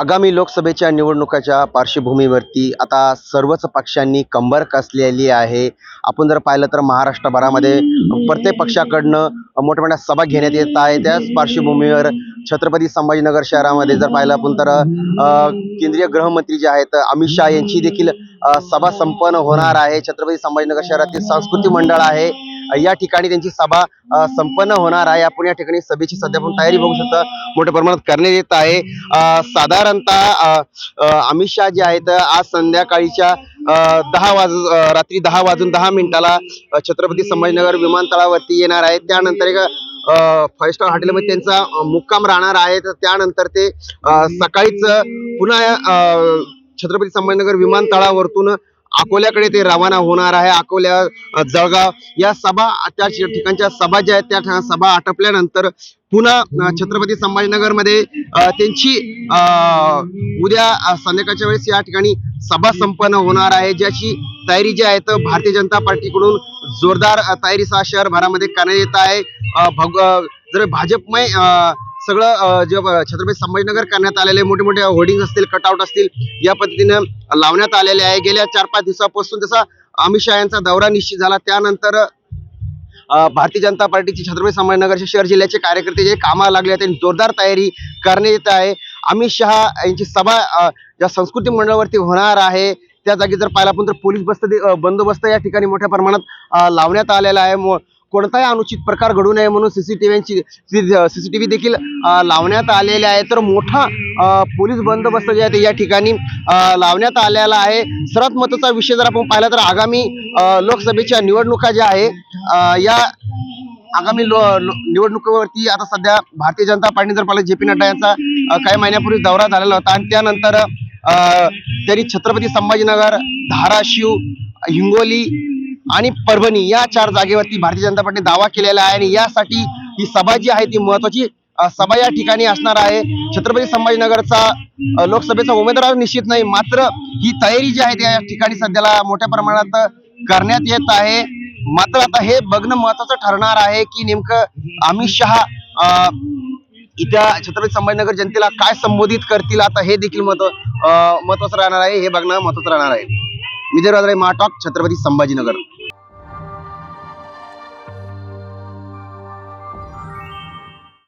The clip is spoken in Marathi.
आगामी लोकसभेच्या निवडणुकाच्या पार्श्वभूमीवरती आता सर्वच पक्षांनी कंबर कसलेली आहे. आपण जर पाहिलं तर महाराष्ट्रभरामध्ये प्रत्येक पक्षाकडनं मोठ्या मोठ्या सभा घेण्यात येत आहे. त्याच पार्श्वभूमीवर छत्रपती संभाजीनगर शहरामध्ये जर पाहिलं आपण तर अ, केंद्रीय गृहमंत्री जे आहेत अमित शहा यांची देखील सभा संपन्न होणार आहे. छत्रपती संभाजीनगर शहरातील सांस्कृतिक मंडळ आहे. या ठिकाणी त्यांची सभा संपन्न होणार आहे. आपण या ठिकाणी सभेची सध्या आपण तयारी बघू शकता. मोठ्या प्रमाणात करण्यात येत आहे. साधारणतः अमित शहा जे आहेत आज संध्याकाळीच्या दहा वाज रात्री दहा वाजून दहा मिनिटाला छत्रपती संभाजीनगर विमानतळावरती येणार आहे त्यानंतर एक फाईव्ह स्टार हॉटेलमध्ये त्यांचा मुक्काम राहणार आहे. तर त्यानंतर ते सकाळीच पुन्हा अ, छत्रपती संभाजीनगर विमानतळावरतून अकोल्याकडे ते रवाना होणार आहे. अकोल्या जळगाव या सभा त्या ठिकाणच्या सभा ज्या आहेत त्या ठिकाणी सभा आटपल्यानंतर पुन्हा छत्रपती संभाजीनगरमध्ये त्यांची अ, उद्या संध्याकाळच्या वेळेस या ठिकाणी सभा संपन्न होणार आहे. ज्याची तयारी जी आहे तर भारतीय जनता पार्टीकडून जोरदार अ, तयारीसह शहरभरामध्ये करण्यात येत आहे. भग जर भाजपमय अ, सगळं जे छत्रपती संभाजीनगर करण्यात आलेले मोठे मोठे होर्डिंग असतील कटआउट असतील या पद्धतीनं लावण्यात आलेले आहे. गेल्या चार पाच दिवसापासून जसा अमित शहा यांचा दौरा निश्चित झाला. त्यानंतर भारतीय जनता पार्टीचे छत्रपती संभाजीनगरचे शहर जिल्ह्याचे कार्यकर्ते जे कामाला लागले आहेत त्यांनी जोरदार तयारी करण्यात येत आहे. अमित शहा यांची सभा ज्या संस्कृती मंडळावरती होणार आहे. त्या जागी जर पाहिला आपण तर पोलीस बस्त बंदोबस्त या ठिकाणी मोठ्या प्रमाणात लावण्यात आलेला आहे. कोणताही अनुचित प्रकार घडू नये म्हणून सीसीटीव्हीची सीसीटीव्ही देखील लावण्यात आलेले आहे. तर मोठा पोलीस बंदोबस्त जे आहे ते या ठिकाणी लावण्यात आलेला आहे. सर्वात महत्त्वाचा विषय जर आपण पाहिला तर आगामी लोकसभेच्या निवडणुका ज्या आहे या आगामी लो, लो- निवडणुकीवरती आता सध्या भारतीय जनता पार्टी जर पाहिलं जे पी नड्डा यांचा काही महिन्यापूर्वी दौरा झालेला होता. आणि त्यानंतर त्यांनी छत्रपती संभाजीनगर धाराशिव हिंगोली आणि परभणी या चार जागेवरती भारतीय जनता पार्टी दावा केलेला आहे आणि यासाठी ही सभा जी आहे ती महत्वाची सभा या ठिकाणी असणार आहे. छत्रपती संभाजीनगरचा लोकसभेचा उमेदवार निश्चित नाही मात्र ही तयारी जी आहे त्या ठिकाणी सध्याला मोठ्या प्रमाणात करण्यात येत आहे. मात्र आता हे बघणं महत्वाचं ठरणार आहे की नेमकं अमित शहा इथ्या छत्रपती संभाजीनगर जनतेला काय संबोधित करतील आता हे देखील महत्त्व महत्वाचं राहणार आहे हे बघणं महत्वाचं राहणार आहे. विजय राजराय महाटॉक छत्रपती संभाजीनगर.